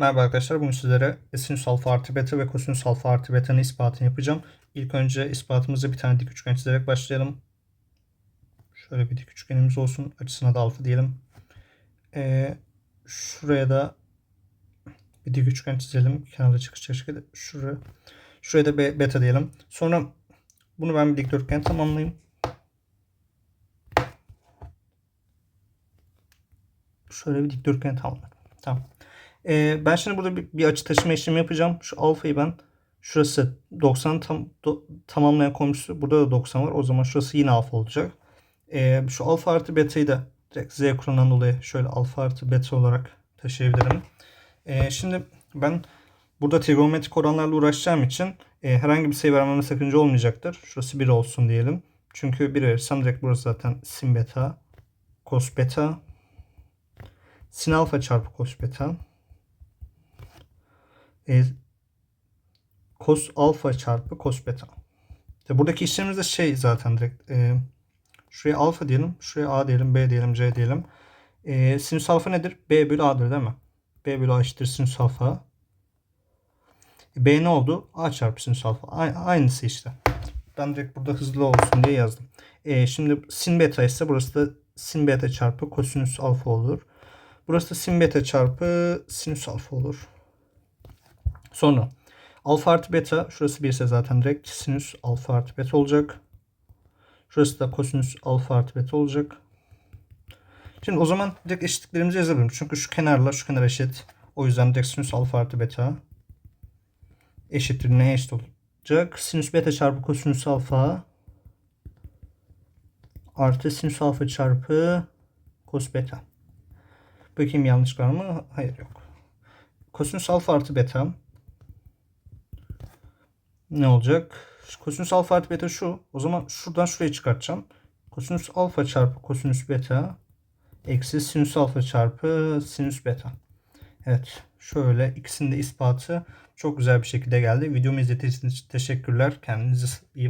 Merhaba arkadaşlar. Bugün sizlere sinüs alfa artı beta ve kosinüs alfa artı beta'nın ispatını yapacağım. İlk önce ispatımızı bir tane dik üçgen çizerek başlayalım. Şöyle bir dik üçgenimiz olsun. Açısına da alfa diyelim. Ee, şuraya da bir dik üçgen çizelim. Kenarda çıkacak şekilde. Şuraya, şuraya da be- beta diyelim. Sonra bunu ben bir dikdörtgen tamamlayayım. Şöyle bir dikdörtgen tamamladım. Tamam. Ee, ben şimdi burada bir, bir açı taşıma işlemi yapacağım. Şu alfayı ben şurası 90 tam do- tamamlayan komşusu burada da 90 var. O zaman şurası yine alfa olacak. Ee, şu alfa artı beta'yı da direkt z kuralından dolayı şöyle alfa artı beta olarak taşıyabilirim. Ee, şimdi ben burada trigonometrik oranlarla uğraşacağım için e, herhangi bir sayı vermeme sakınca olmayacaktır. Şurası 1 olsun diyelim. Çünkü 1 verirsem direkt burası zaten sin beta, cos beta, sin alfa çarpı cos beta. E, cos alfa çarpı cos beta. İşte buradaki işlemimiz de şey zaten direkt e, şuraya alfa diyelim, şuraya a diyelim, b diyelim, c diyelim. E, sinüs alfa nedir? b bölü a'dır değil mi? b bölü a eşittir sinüs alfa. E, b ne oldu? a çarpı sinüs alfa. A- aynısı işte. Ben direkt burada hızlı olsun diye yazdım. E, şimdi sin beta ise burası da sin beta çarpı kosinüs alfa olur. Burası da sin beta çarpı sinüs alfa olur. Sonra alfa artı beta şurası 1 ise zaten direkt sinüs alfa artı beta olacak. Şurası da kosinüs alfa artı beta olacak. Şimdi o zaman direkt eşitliklerimizi yazabilirim. Çünkü şu kenarla şu kenar eşit. O yüzden direkt sinüs alfa artı beta eşittir neye eşit olacak? Sinüs beta çarpı kosinüs alfa artı sinüs alfa çarpı kos beta. Bakayım yanlış var mı? Hayır yok. Kosinüs alfa artı beta ne olacak? Kosinüs alfa artı beta şu. O zaman şuradan şuraya çıkartacağım. Kosinüs alfa çarpı kosinüs beta eksi sinüs alfa çarpı sinüs beta. Evet. Şöyle ikisinin de ispatı çok güzel bir şekilde geldi. Videomu izlediğiniz için teşekkürler. Kendinize iyi bakın.